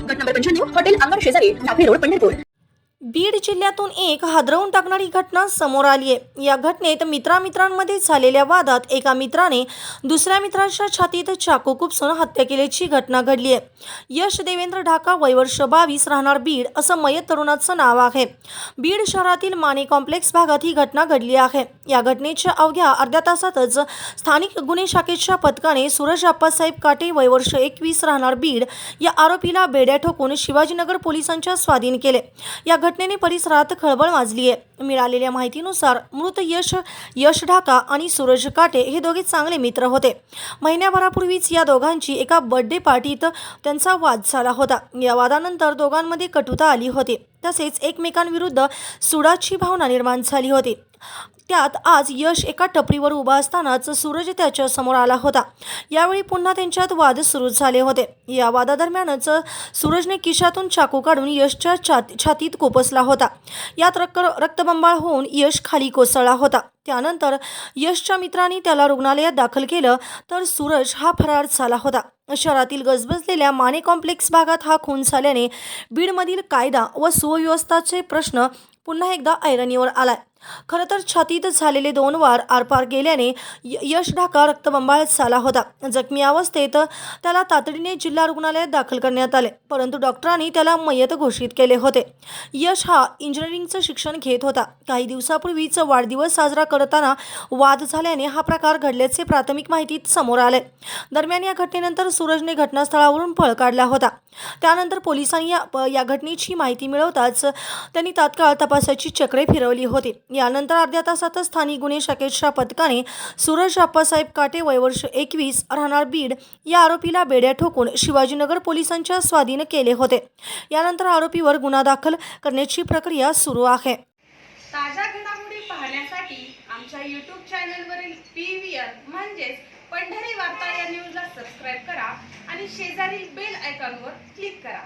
गट नंबर पंच्याण्णव हॉटेल अंगण शेजारी नाफे रोड पंढरपूर. बीड जिल्ह्यातून एक हादरवून टाकणारी घटना समोर आली आहे. या घटनेत मित्रामित्रांमध्ये झालेल्या वादात एका मित्राने दुसऱ्या मित्राच्या छातीत चाकू खुपसून हत्या केल्याची घटना घडली आहे. यश देवेंद्र ढाका वयवर्ष बावीस राहणार बीड असं मयत तरुणाचं नाव आहे. बीड शहरातील माने कॉम्प्लेक्स भागात ही घटना घडली आहे. या घटनेच्या अवघ्या अर्ध्या तासातच स्थानिक गुन्हे शाखेच्या पथकाने सूरज आप्पासाहेब काटे वयवर्ष एकवीस राहणार बीड या आरोपीला बेड्या ठोकून शिवाजीनगर पोलिसांच्या स्वाधीन केले. या घटनेने परिसरात खळबळ माजली आहे मिळालेल्या माहितीनुसार मृत यश यश ढाका आणि सूरज काटे हे दोघे चांगले मित्र होते. महिन्याभरापूर्वीच या दोघांची एका बर्थडे पार्टीत त्यांचा वाद झाला होता. या वादानंतर दोघांमध्ये कटुता आली होती. तसेच एकमेकांविरुद्ध सुडाची भावना निर्माण झाली होती. त्यात आज यश एका टपरीवर उभा असतानाच सूरज त्याच्यासमोर आला होता. यावेळी पुन्हा त्यांच्यात वाद सुरू झाले होते. या वादादरम्यानच सूरजने किशातून चाकू काढून यशच्या छाती छातीत कोपसला होता. यात रक्त रक्तबंबाळ होऊन यश खाली कोसळला होता. त्यानंतर यशच्या मित्रांनी त्याला रुग्णालयात दाखल केलं तर सूरज हा फरार झाला होता. शहरातील गजबजलेल्या माने कॉम्प्लेक्स भागात हा खून झाल्याने बीडमधील कायदा व सुव्यवस्थाचे प्रश्न पुन्हा एकदा ऐरणीवर आलाय. खरं तर छातीत झालेले दोन वार आरपार गेल्याने य- यश ढाका रक्तबंबाळ झाला होता. जखमी अवस्थेत त्याला तातडीने जिल्हा रुग्णालयात दाखल करण्यात आले परंतु डॉक्टरांनी त्याला मयत घोषित केले होते. यश हा इंजिनिअरिंगचं शिक्षण घेत होता. काही दिवसापूर्वीच वाढदिवस साजरा करताना वाद झाल्याने हा प्रकार घडल्याचे प्राथमिक माहितीत समोर आले. दरम्यान या घटनेनंतर सूरजने घटनास्थळावरून पळ काढला होता. त्यानंतर पोलिसांनी या या घटनेची माहिती मिळवताच त्यांनी तात्काळ तपासाची चक्रे फिरवली होती. यानंतर अर्ध्या तासातच स्थानिक गुन्हे शाखेच्या पथकाने सुरज आप्पासाहेब काटे वयवर्ष एकवीस राहणार बीड या आरोपीला बेड्या ठोकून शिवाजीनगर पोलिसांच्या स्वाधीन केले होते. यानंतर आरोपीवर गुन्हा दाखल करण्याची प्रक्रिया सुरू आहे. ताज्या घडामोडी पाहण्यासाठी आमच्या यूट्यूब चॅनलवरील पी व्ही आर म्हणजेच पंढरी वार्ता या न्यूजला सबस्क्राईब करा आणि शेजारील बेल आयकॉनवर क्लिक करा.